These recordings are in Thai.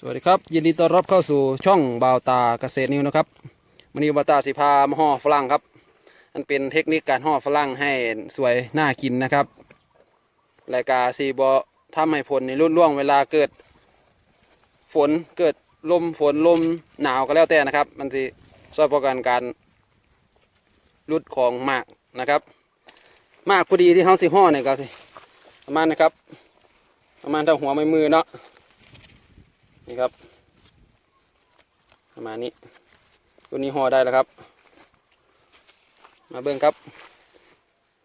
สวัสดีครับ ยินดีต้อนรับเข้าสู่ช่องบาวตาเกษตรนิวนะครับวันนี้บาวตาสิพามาห่อฝรั่งครับมันเป็นเทคนิคการห่อฝรั่งให้สวยน่ากินนะครับรายการซีบอทำให้ผลในรุ่นร่วงเวลาเกิด ฝนเกิดลมฝนลมหนาวก็แล้วแต่นะครับ มันสิช่วยป้องกันการรุดของหมากนะครับหมากพอดีที่เขาสิห่อเนี่ยก็สิประมาณนะครับ ประมาณเท่าหัวไม่มือเนาะ นี่ครับ ประมาณนี้ ตัวนี้ห่อได้แล้วครับ มาเบิ้งครับ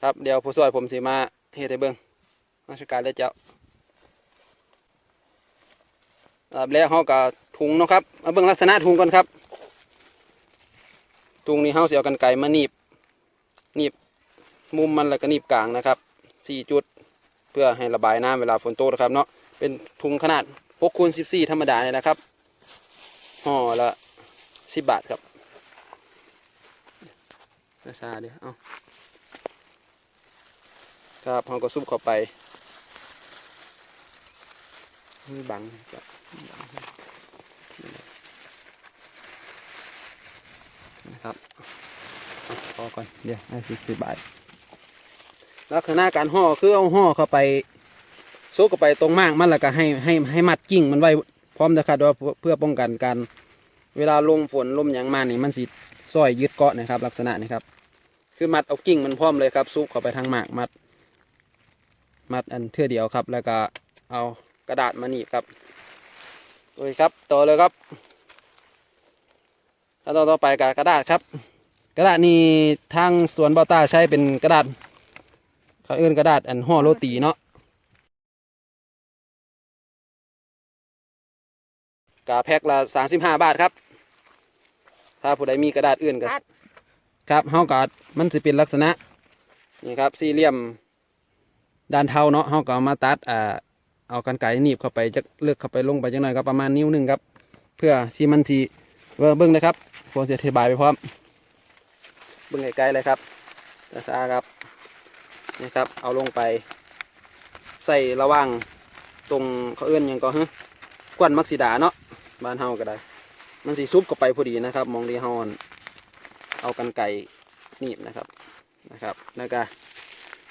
ครับเดี๋ยวผู้ช่วยผมสิมาเฮ็ดให้เบิ้งราชการเลยเจ้าอันดับแรกเฮากับถุงเนาะครับมาเบิ้งลักษณะถุงก่อนครับถุงนี้เฮาสิเอากันไก่มาหนีบหนีบมุมมันแล้วก็หนีบกลางนะครับสี่จุด เพื่อให้ระบายน้ำเวลาฝนตกนะครับเนาะเป็นถุงขนาด หกคูณสิบสี่ธรรมดาเนี่ยนะครับห่อละสิบบาทครับราคาเดียวเอาครับเราก็ซุปเข้าไปมือบังครับนะครับเอาพอก่อนเดี๋ยวให้สิบสิบบาทลักษณะการห่อคือเอาห่อเข้าไป โซกเข้าไปตรงมากมันแล้วก็ให้ให้ให้มัดกิ่งมันไว้พร้อมนะครับว่าเพื่อป้องกันการเวลาลมฝนลมอย่างมานี่มันสิซอยยึดเกาะนะครับ ลักษณะนี้ครับคือมัดเอากิ่งมันพร้อมเลยครับซุกเข้าไปทางหมากมัด มัดอันเทื่อเดียวครับ แล้วก็เอากระดาษมาหนีบครับโอเคครับต่อเลยครับขั้นตอนต่อไปกับกระดาษครับ กระดาษนี้ทางสวนบอต้าใช้เป็นกระดาษเขาเอื้นกระดาษอันห่อโรตีเนาะ กาแพ็คละสามสิบห้าบาทครับ ถ้าผู้ใดมีกระดาษอื่นก็ครับเฮากาดมันจะเป็นลักษณะนี่ครับสี่เหลี่ยมด้านเท้าเนาะเฮาก็เอามาตัดอ่าเอากันไก่หนีบเข้าไปจะเลือกเข้าไปลงไปจังหน่อยครับประมาณนิ้วหนึ่งครับ เพื่อที่มันทีเบิ่งเบิ่งเลยครับผมจะอธิบายไปพร้อมเบิ่งไกลๆเลยครับกระซาครับนี่ครับ เอาลงไป ใส่ระหว่างตรงเขาเอื้อนหยังก็ฮะกวนมักสีดาเนาะ บ้านเฮาก็ได้ มันสีซุปเข้าไปพอดีนะครับ มองดีฮอนเอากันไก่หนีบนะครับนะครับแล้วก็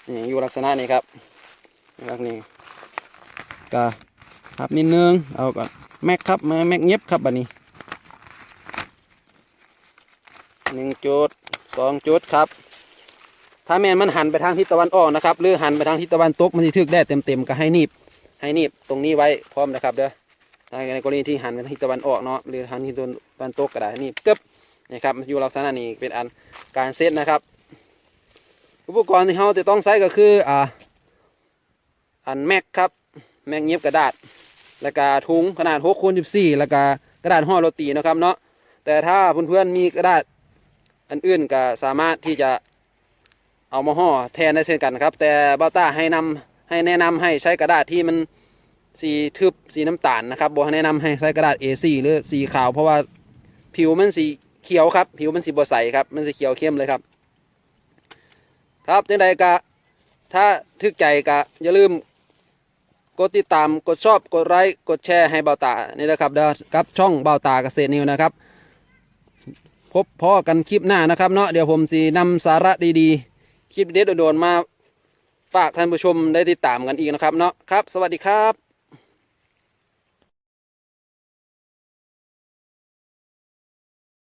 นี่อยู่ลักษณะนี้ครับนะครับนี่ก็ครับนิดนึงเอาก่อนแม็กครับแม็กเงียบครับบัดนี้หนึ่งจุดสองจุดครับ ถ้าแมนมันหันไปทางทิศตะวันออกนะครับ หรือหันไปทางทิศตะวันตกมันจะทึกแดดเต็มๆก็ให้หนีบ ให้หนีบตรงนี้ไว้พร้อมนะครับเด้อ ในกรณีที่หันไปทิศตะวันออกเนาะหรือหันทิศตะวันตกก็ได้นี่กึบนะครับอยู่ลักษณะนี้เป็นอันการเซตนะครับ อุปกรณ์ที่เราจะต้องใช้ก็คืออ่าอันแม็กครับแม็กเงียบกระดาษ แล้วก็ถุงขนาด6คูณ14 แล้วก็กระดาษห่อโรตีนะครับเนาะแต่ถ้าเพื่อนๆมีกระดาษอันอื่นก็สามารถที่จะเอามาห่อแทนได้เช่นกันครับ แต่บ้าต้าให้นำให้แนะนำให้ใช้กระดาษที่มัน สีทึบสีน้ำตาลนะครับบอกแนะนำให้ใช้กระดาษ A4 หรือสีขาว เพราะว่าผิวมันสีเขียวครับ ผิวมันสีบใสครับ มันสีเขียวเข้มเลยครับ ครับจังใดกะถ้าทึกใจกะอย่าลืมกดติดตามกดชอบกดไลค์กดแชร์ให้เบาตานี่นะครับเด้อครับช่องเบาตาเกษตรนิวนะครับ พบพ่อกันคลิปหน้านะครับเนาะเดี๋ยวผมสีนำสาระดีๆ คลิปเด็ดโดนๆมาฝากท่านผู้ชมได้ติดตามกันอีกนะครับเนาะครับ สวัสดีครับ